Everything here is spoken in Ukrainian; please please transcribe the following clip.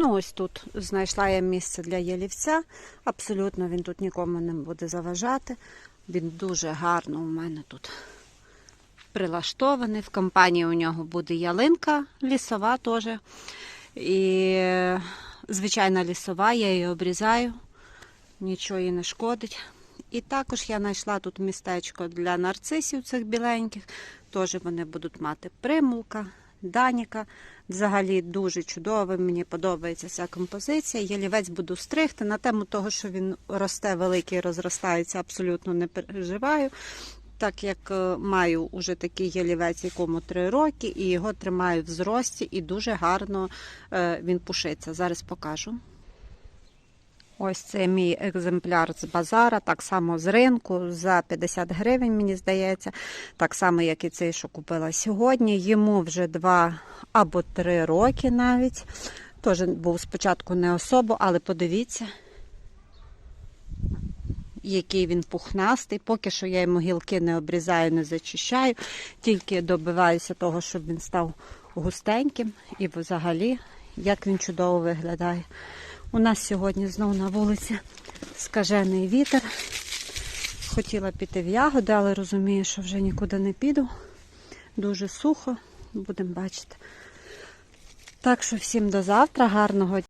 Ну, ось тут знайшла я місце для ялівця. Абсолютно він тут нікому не буде заважати. Він дуже гарно у мене тут прилаштований. В компанії у нього буде ялинка лісова теж. І звичайна лісова, я її обрізаю, нічого їй не шкодить. І також я знайшла тут містечко для нарцисів цих біленьких. Теж вони будуть мати примулка, даніка. Взагалі дуже чудово, мені подобається ця композиція. Ялівець буду стригти. На тему того, що він росте великий, розростається, абсолютно не переживаю. Так як е, маю уже такий ялівець, якому 3 роки, і його тримаю в зрості, і дуже гарно е, він пушиться. Зараз покажу. Ось це мій екземпляр з базара, так само з ринку, за 50 гривень, мені здається. Так само, як і цей, що купила сьогодні. Йому вже 2 або 3 роки навіть. Теж був спочатку не особо, але подивіться, який він пухнастий. Поки що я йому гілки не обрізаю, не зачищаю, тільки добиваюся того, щоб він став густеньким і взагалі, як він чудово виглядає. У нас сьогодні знову на вулиці скажений вітер. Хотіла піти в ягоди, але розумію, що вже нікуди не піду. Дуже сухо, будемо бачити. Так що всім до завтра, гарного